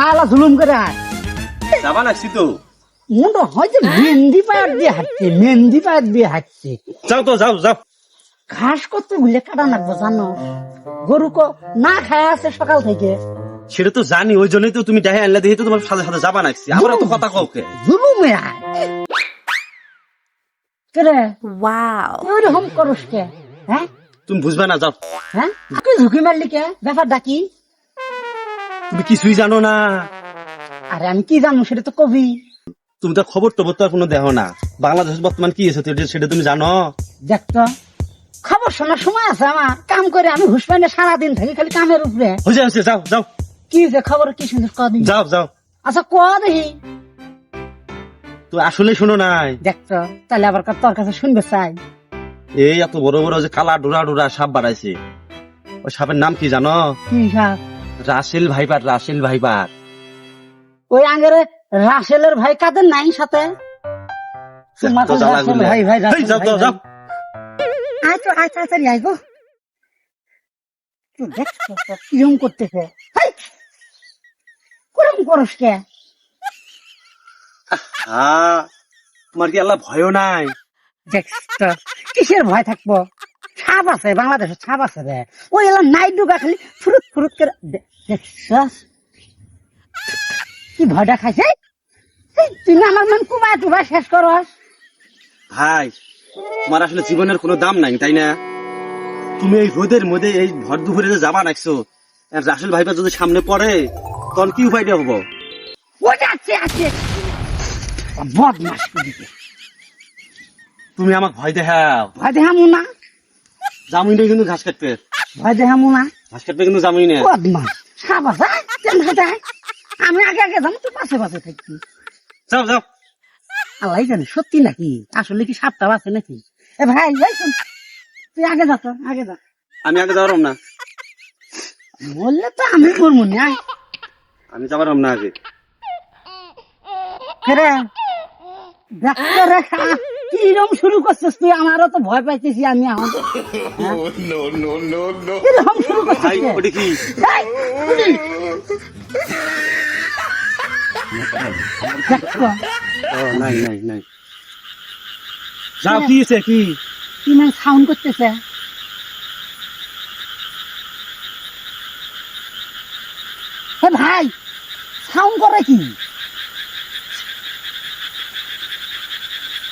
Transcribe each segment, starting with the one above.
আলা জুলুম করে আয়। যাবা লাগছি তো। মনে হয় যে মেহেন্দি পায়ের দিয়ে হাঁটছে মেহেন্দি পায়ের দিয়ে হাঁটছে। যাও তো যাও যাও। ঘাস করতে গুলে কাটা জানো? গরু কো না খায় আছে সকাল থেকে। সেটা তো জানি ওই জন্যই তো তুমি দেখে আনলে দেখি তো তোমার সাথে সাথে যাবা লাগছি। আমরা তো কথা কাউকে জুলুমে আয়। কেরে. ওইরকম করস কে? হ্যাঁ? তুমি বুঝবে না যাও। হ্যাঁ? ঝুঁকি মারলি কে? ব্যাপারটা কি? তুমি কিছুই জানো না। আরে আমি কি জানো সেটা তো কবি। তুমি তো খবর টবর তো আর কোনো দেখো না। বাংলাদেশ বর্তমান কি আছে সেটা তুমি জানো? দেখতো খবর শোনার সময় আছে আমার। কাম করে আমি হুস পাই না সারাদিন থাকি খালি কামের উপরে হয়েছে হয়েছে যাও যাও। কি যে খবর কি শুনিস কদিন যাও যাও। আচ্ছা ক দেখি। তো আসলে শোনো নাই। দেখতো তাহলে আবার কা- তোর কাছে শুনবে চাই। এই এত বড় বড় যে কালা ডোরা ডোরা সাপ বাড়াইছে। ওই সাপের নাম কি জানো? কি সাপ? Russell viper Russell viper. ওই আগের রাসেলের ভাই কাদের নাই সাথে। ভাই ভাই কিরম করতেছে। কিরম করস কে? হ্যাঁ তোমার কি আল্লাহ ভয়ও নাই? কিসের ভয় থাকব? ছাপ আছে বাংলাদেশে ছাপ আছে রে। ওই এলাম নাই ডুগা খালি ফুরুত ফুরুত করে দেখছস? কি ভয়টা খাইছে? এই, তুই না আমার মন কুবা টুবা শেষ করস। ভাই তোমার আসলে জীবনের কোনো দাম নাই তাই না? তুমি এই রোদের মধ্যে এই ভর দুপুরে যে যাবা আর রাসেল ভাইপার যদি সামনে পড়ে তখন কি উপায়টা হব ওটা আছে আছে। বদমাস তুমি আমাকে ভয় দেখাও। ভয় দেখামু না। জামুই না কিন্তু ঘাস কাটতে ভয় দেখামু না ঘাস কাটতে কিন্তু জামুই না বদমাস সাপ কেন হাঁটায় আমি আগে আগে যাব তুই পাশে পাশে থাকবি যাও যাও। আল্লাহ জানে সত্যি নাকি? আসলে কি সাপটা আছে নাকি? এ ভাই ভাই শোন তুই আগে যা তো আগে যা। আমি আগে যাওয়ার না বললে তো আমি করব না। আমি যাবার না আগে। ফেরে ডাক্তারে কিরম শুরু করছিস তুই? আমারও তো ভয় পাইতেছি আমি এখন। কীরকম শুরু করছিস কি? এই, উঠি। দেখছ, ও নাই নাই নাই। যাও কি কি? কি মানে সাউন্ড করতেছে? হে ভাই সাউন্ড করে কি?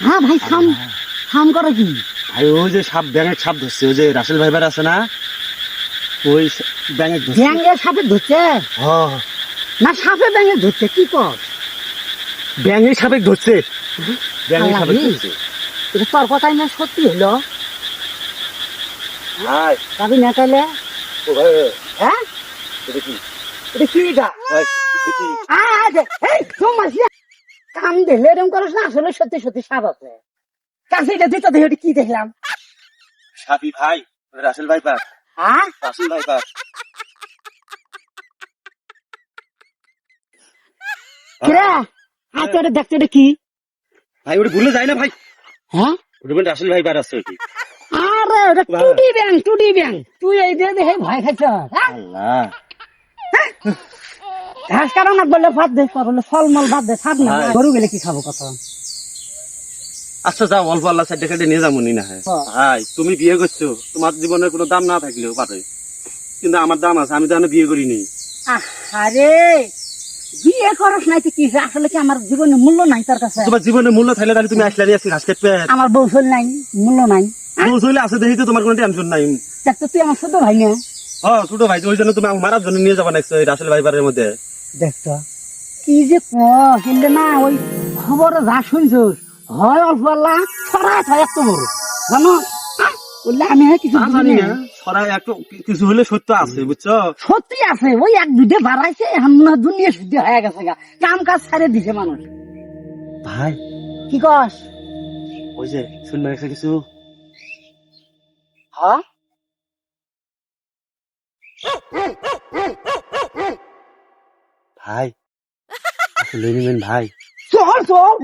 হ্যাঁ ভাই সাউন্ড সাউন্ড করে কি? ভাই ওই যে সাপ ব্যাঙের সাপ ধরছে ওই যে রাসেল ভাইপার আছে না? ওই সা- ব্যাঙের সাপে ধরছে? ও, না সাপে ব্যাঙ্গে ধরছে কি কর? ব্যাঙের সাপে ধরছে। ব্যাঙের সাপে ধরছে। এটা তোর কথাই না সত্যি হলো? ভাই যাবি না তাহলে? হ্যাঁ? এটা কি? এটা কি এটা কি? আজ এই তোমার কাম দিলে এরকম করিস না আসলে সত্যি সত্যি সাপ আছে। কাছে এটা দিতে দেখে কি দেখলাম? সাপি ভাই রাসেল ভাইপার হ্যাঁ? রাসেল ভাইপার কিরে? হ্যাঁ। তো এটা দেখতে এটা কি? ভাই ওটা ভুলে যায় না ভাই? হ্যাঁ? ওটা রাসেল আছে ওটি আরে ওটা টুডি ব্যাং টুডি ব্যাং তুই এই দিয়ে দেখে ভয় খাইছ? হ্যাঁ? আল্লাহ। ঘাস কাটা না বললে ভাত দে বললে ফলমল ভাত দে সাপ না। হ্যাঁ। গরু গেলে কি খাব কত আচ্ছা যাও অল্প আল্লাহ সাইডে কেটে নিয়ে যাব না হ্যাঁ। তুমি বিয়ে করছ তোমার জীবনের কোনো দাম না থাকলেও পারে। কিন্তু আমার দাম আছে আমি তো বিয়ে করিনি। আরে বিয়ে করস নাই কি? আসলে কি আমার জীবনে মূল্য নাই তোর কাছে? তোমার জীবনের মূল্য থাকলে তাহলে তুমি আসলে আজকে ঘাস কাটবে। আমার বউ চল নাই মূল্য নাই। বউ চলে আছে দেখি তো তোমার কোনো টেনশন নাই। দেখ তুই আমার ছোট ভাই না। হ্যাঁ ছোট ভাই ওই জন্য তুমি আমাকে মারার জন্য নিয়ে যাবা ওই রাসেল ভাইপারের মধ্যে। দেখতো কি যে কিন্তু না ওই খবর যা শুনছস হয় অল্প আল্লাহ ছড়াই হয় এত বড়। জানো? বললে আমি হয় কিছু জানি না। সরাই একটু কিছু হলে সত্য আছে বুঝছ? সত্যি আছে ওই এক দুইটা বাড়াইছে মনে হয় দুনিয়া শুদ্ধ হয়ে গেছে গা। কাম কাজ ছাড়ে দিছে মানুষ। ভাই। কি কস? ওই যে শুনবে একটা কিছু? হ্যাঁ? ভাই। আসলে ভাই। চল চল